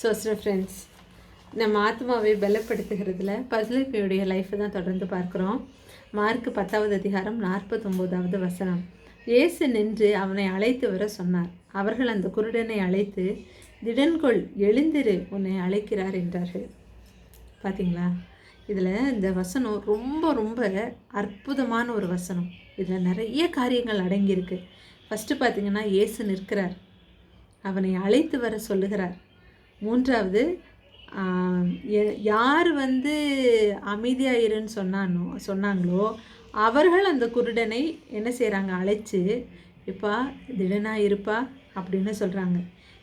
Zoster friends நம்ம ஆத்மாவை பலப்படுத்துகிறதுல பசுலிப்பியுடைய லைஃப்பை தான் தொடர்ந்து பார்க்குறோம். மார்க் பத்தாவது அதிகாரம் நாற்பத்தொம்போதாவது வசனம். இயேசு நின்று அவனை அழைத்து வர சொன்னார். அவர்கள் அந்த குருடனை அழைத்து திடன்கொள் எழுந்திரு உன்னை அழைக்கிறார் என்றார்கள். பார்த்தீங்களா இதில் இந்த வசனம் ரொம்ப ரொம்ப அற்புதமான ஒரு வசனம். இதில் நிறைய காரியங்கள் அடங்கியிருக்கு. ஃபஸ்ட்டு பார்த்தீங்கன்னா இயேசு நிற்கிறார். அவனை அழைத்து வர சொல்லுகிறார். மூன்றாவது யார் வந்து அமைதியாக இருன்னு சொன்னானோ சொன்னாங்களோ அவர்கள் அந்த குருடனை என்ன செய்கிறாங்க அழைச்சு இப்பா திடனா இருப்பா? அப்படின்னு சொல்கிறாங்க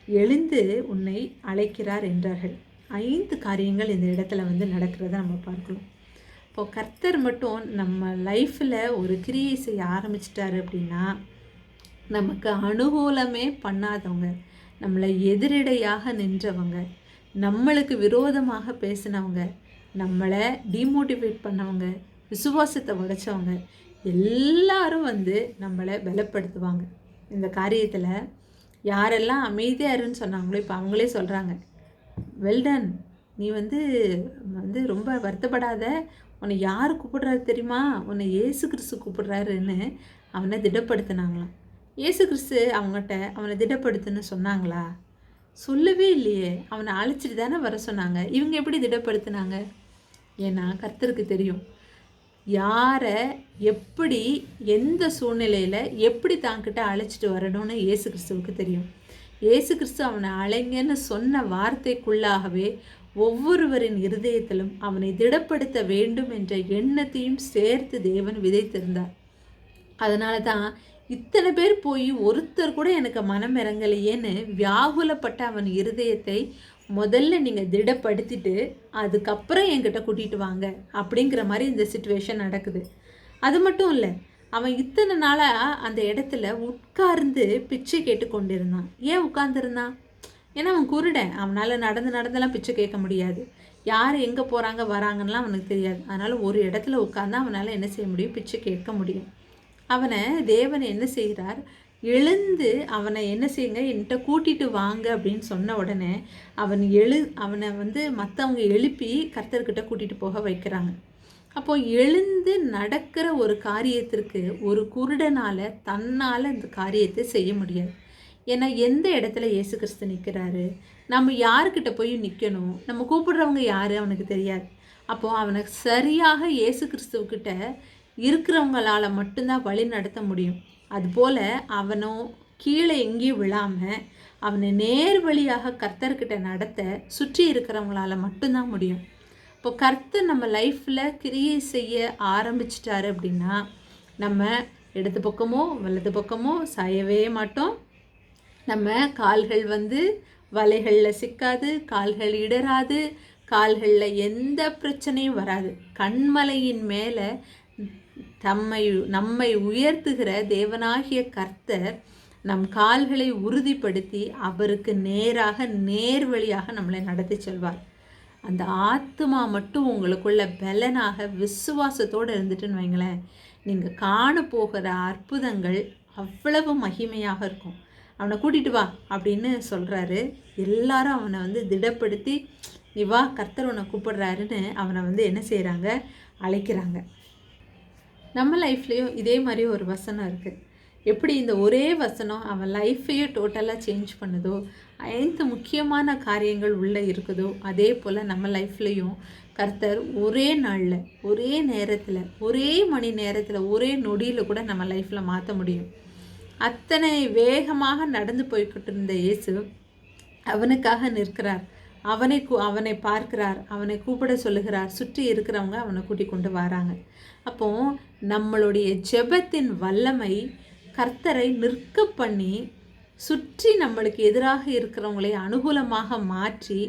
எழுந்து உன்னை அழைக்கிறார் என்றார்கள். ஐந்து காரியங்கள் இந்த இடத்துல வந்து நடக்கிறத நம்ம பார்க்கலாம் இப்போ கர்த்தர் மட்டும் நம்ம லைஃப்பில் ஒரு கிரியை செய்ய ஆரம்பிச்சிட்டாரு அப்படின்னா நமக்கு அனுகூலமே பண்ணாதவங்க. நம்மளை எதிரிடையாக நின்றவங்க நம்மளுக்கு விரோதமாக பேசினவங்க நம்மளை டிமோட்டிவேட் பண்ணவங்க விசுவாசத்தை உடைச்சவங்க எல்லாரும் வந்து நம்மளை பலப்படுத்துவாங்க. இந்த காரியத்தில் யாரெல்லாம் அமைதியாக இருன்னு சொன்னாங்களோ இப்போ அவங்களே சொல்கிறாங்க வெல்டன் நீ வந்து வந்து ரொம்ப வருத்தப்படாத. உன்னை யார் கூப்பிடுறாரு தெரியுமா? உன்னை இயேசு கிறிஸ்து கூப்பிடுறாருன்னு அவனை திடப்படுத்தினாங்களாம். இயேசு கிறிஸ்து அவங்ககிட்ட அவனை திடப்படுத்துன்னு சொன்னாங்களா? சொல்லவே இல்லையே. அவனை அழைச்சிட்டு தானே வர சொன்னாங்க. இவங்க எப்படி திடப்படுத்தினாங்க? ஏன்னா கர்த்தருக்கு தெரியும். யாரை எப்படி எந்த சூழ்நிலையில் எப்படி தாங்கிட்ட அழைச்சிட்டு வரணும்னு இயேசு கிறிஸ்துவுக்கு தெரியும். இயேசு கிறிஸ்து அவனை அழைங்கன்னு சொன்ன வார்த்தைக்குள்ளாகவே ஒவ்வொருவரின் இருதயத்திலும் அவனை திடப்படுத்த வேண்டும் என்ற எண்ணத்தையும் சேர்த்து தேவன் விதைத்திருந்தார். அதனால தான் இத்தனை பேர் போய் ஒருத்தர் கூட எனக்கு மனம் இறங்கலையேன்னு வியாகுலப்பட்ட அவன் இருதயத்தை முதல்ல நீங்கள் திடப்படுத்திட்டு அதுக்கப்புறம் என்கிட்ட கூட்டிகிட்டு வாங்க அப்படிங்கிற மாதிரி இந்த சுச்சுவேஷன் நடக்குது. அது மட்டும் இல்லை அவன் இத்தனை நாளாக அந்த இடத்துல உட்கார்ந்து பிச்சை கேட்டு கொண்டிருந்தான். ஏன் உட்கார்ந்துருந்தான்? ஏன்னா அவன் குருடன். அவனால் நடந்து நடந்தெல்லாம் பிச்சை கேட்க முடியாது. யார் எங்கே போகிறாங்க வராங்கன்னெலாம் அவனுக்கு தெரியாது. அதனால் ஒரு இடத்துல உட்கார்ந்தா அவனால் என்ன செய்ய முடியும்? பிச்சை கேட்க முடியும். அவனை தேவன் என்ன செய்கிறார்? எழுந்து அவனை என்ன செய்யுங்க? என்கிட்ட கூட்டிட்டு வாங்க அப்படின்னு சொன்ன உடனே அவன் எழு அவனை வந்து மற்றவங்க எழுப்பி கர்த்தர்கிட்ட கூட்டிட்டு போக வைக்கிறாங்க. அப்போ எழுந்து நடக்கிற ஒரு காரியத்திற்கு ஒரு குருடனால் தன்னால் இந்த காரியத்தை செய்ய முடியாது. ஏன்னா எந்த இடத்துல இயேசு கிறிஸ்து நிற்கிறாரு நம்ம யாருக்கிட்ட போய் நிற்கணும் நம்ம கூப்பிடுறவங்க யார்? அவனுக்கு தெரியாது. அப்போது அவனை சரியாக இயேசு கிறிஸ்துவக்கிட்ட இருக்கிறவங்களால மட்டும்தான் வழி நடத்த முடியும். அதுபோல் அவனும் கீழே எங்கேயும் விழாமல் அவனை நேர் வழியாக கர்த்தர்கிட்ட நடத்த சுற்றி இருக்கிறவங்களால மட்டும்தான் முடியும். இப்போ கர்த்தர் நம்ம லைஃப்பில் கிரியை செய்ய ஆரம்பிச்சிட்டாரு அப்படின்னா நம்ம இடது பக்கமோ வலது பக்கமோ சாயவே மாட்டோம். நம்ம கால்கள் வந்து வலைகளில் சிக்காது கால்கள் இடராது கால்களில் எந்த பிரச்சனையும் வராது. கண்மலையின் மேலே தம்மை நம்மை உயர்த்துகிற தேவனாகிய கர்த்தர் நம் கால்களை உறுதிப்படுத்தி அவருக்கு நேராக நேர் வழியாக நம்மளை நடத்தி செல்வார். அந்த ஆத்மா மட்டும் உங்களுக்குள்ள பலனாக விசுவாசத்தோடு இருந்துட்டுன்னு வைங்களேன். நீங்கள் காண போகிற அற்புதங்கள் அவ்வளவு மகிமையாக இருக்கும். அவனை கூட்டிகிட்டு வா அப்படின்னு சொல்கிறாரு எல்லாரும் அவனை வந்து திடப்படுத்தி நீ வா கர்த்தர் உன்னை கூப்பிடுறாருன்னு அவனை வந்து என்ன செய்கிறாங்க அழைக்கிறாங்க. நம்ம லைஃப்லேயும் இதே மாதிரி ஒரு வசனம் இருக்குது எப்படி இந்த ஒரே வசனம் அவன் லைஃப்பையே டோட்டலாக சேஞ்ச் பண்ணுதோ ஐந்து முக்கியமான காரியங்கள் உள்ளே இருக்குதோ அதே போல் நம்ம லைஃப்லேயும் கர்த்தர் ஒரே நாளில் ஒரே நேரத்தில் ஒரே மணி நேரத்தில் ஒரே நொடியில் கூட நம்ம லைஃப்பில் மாற்ற முடியும். அத்தனை வேகமாக நடந்து போய்கிட்டு இருந்த இயேசு அவனுக்காக நிற்கிறார். அவனை கூ அவனை பார்க்கிறார் அவனை கூப்பிட சொல்லுகிறார் சுற்றி இருக்கிறவங்க அவனை கூட்டிக் கொண்டு வராங்க. அப்போ நம்மளுடைய ஜெபத்தின் வல்லமை கர்த்தரை நிற்க பண்ணி சுற்றி நம்மளுக்கு எதிராக இருக்கிறவங்களை அனுகூலமாக மாற்றி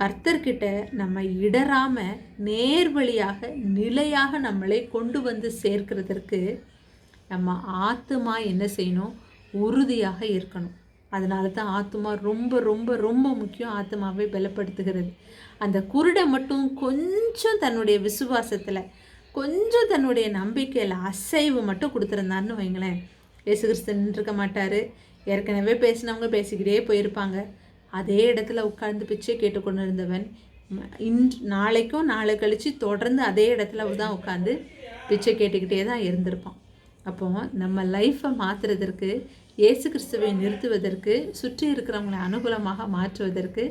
கர்த்தர்கிட்ட நம்ம இடராம நேர்வழியாக நிலையாக நம்மளை கொண்டு வந்து சேர்க்கிறதற்கு நம்ம ஆத்துமா என்ன செய்யணும்? உறுதியாக இருக்கணும். அதனால தான் ஆத்துமா ரொம்ப ரொம்ப ரொம்ப முக்கியம் ஆத்மாவை பலப்படுத்துகிறது. அந்த குருடை மட்டும் கொஞ்சம் தன்னுடைய விசுவாசத்தில் கொஞ்சம் தன்னுடைய நம்பிக்கையில் அசைவு மட்டும் கொடுத்துருந்தாருன்னு வைங்களேன். இயேசு கிறிஸ்து நின்றுருக்க மாட்டார். ஏற்கனவே பேசினவங்க பேசிக்கிட்டே போயிருப்பாங்க. அதே இடத்துல உட்கார்ந்து பிச்சை கேட்டுக்கொண்டு இருந்தவன் இன் நாளைக்கும் நாளை கழித்து தொடர்ந்து அதே இடத்துல தான் உட்காந்து பிச்சை கேட்டுக்கிட்டே தான் இருந்திருப்பான். அப்போ நம்ம லைஃப்பை மாற்றுறதற்கு இயேசு கிறிஸ்துவை நிறுத்துவதற்கு சுற்றி இருக்கிறவங்களை அனுகூலமாக மாற்றுவதற்கு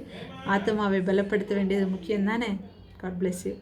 ஆத்மாவை பலப்படுத்த வேண்டியது முக்கியம் தானே காட் பிளெஸ் யூ